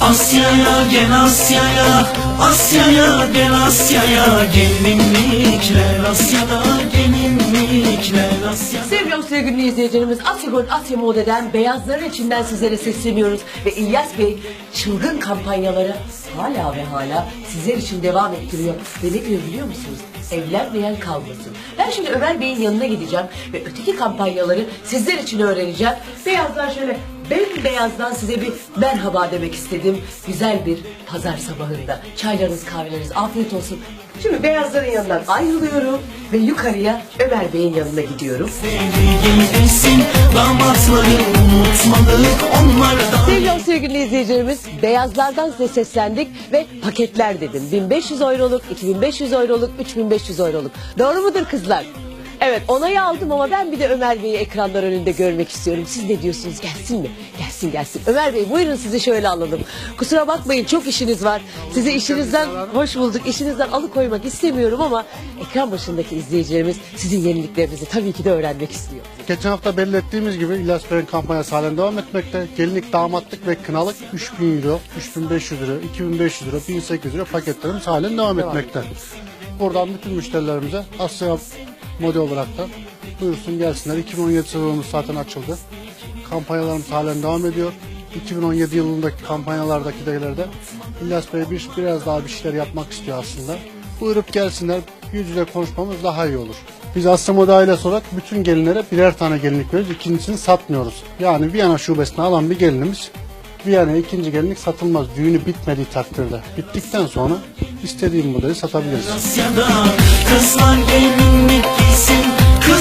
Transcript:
Asya'ya gel Asya'ya. Asya'ya gel Asya'ya. Gelinlikler Asya'da gelinlikler Asya'da. Sevgili sevgili izleyicilerimiz. Asya Gold Asya Mode'den beyazların içinden sizlere sesleniyoruz. Ve İlyas Bey çılgın kampanyaları hala ve hala sizler için devam ettiriyor. Ve ne diyor biliyor musunuz? Evlenmeyen kalmasın. Ben şimdi Ömer Bey'in yanına gideceğim ve öteki kampanyaları sizler için öğreneceğim. Beyazlar şöyle bembeyazdan size bir merhaba demek istedim. Güzel bir pazar sabahında. Çaylarınız kahveleriniz afiyet olsun. Şimdi beyazların yanından ayrılıyorum ve yukarıya Ömer Bey'in yanına gidiyorum. Desin Damatları unutmadık onlardan Sevgili izleyicilerimiz beyazlardan size seslendik ve paketler dedim. 1500 euroluk, 2500 euroluk, 3500 euroluk. Doğru mudur kızlar? Evet onayı aldım ama ben bir de Ömer Bey'i ekranlar önünde görmek istiyorum. Siz ne diyorsunuz? Gelsin mi? Gelsin gelsin. Ömer Bey buyurun sizi şöyle alalım. Kusura bakmayın çok işiniz var. Sizi işinizden hoş bulduk. İşinizden alıkoymak istemiyorum ama ekran başındaki izleyicilerimiz sizin yeniliklerinizi tabii ki de öğrenmek istiyor. Geçen hafta belli ettiğimiz gibi İlyas kampanyası halen devam etmekte. Gelinlik, damatlık ve kınalık 3000 euro, 3500 euro, 2500 euro, 1800 euro paketlerimiz halen devam etmekte. Buradan bütün müşterilerimize Asya model olarak da buyursun gelsinler. 2017 sezonumuz zaten açıldı. Kampanyalarımız halen devam ediyor. 2017 yılındaki kampanyalardaki değerlerde İlyas Bey bir, biraz daha bir şeyler yapmak istiyor aslında. Buyurup gelsinler yüz yüze konuşmamız daha iyi olur. Biz Asya ailesi olarak bütün gelinlere birer tane gelinlik veriyoruz. İkincisini satmıyoruz. Yani Viyana şubesine alan bir gelinimiz Viyana'ya ikinci gelinlik satılmaz. Düğünü bitmediği takdirde. Bittikten sonra istediğim modeli satabiliriz. Asya'da Kızlar gelinlik giysin Kızlar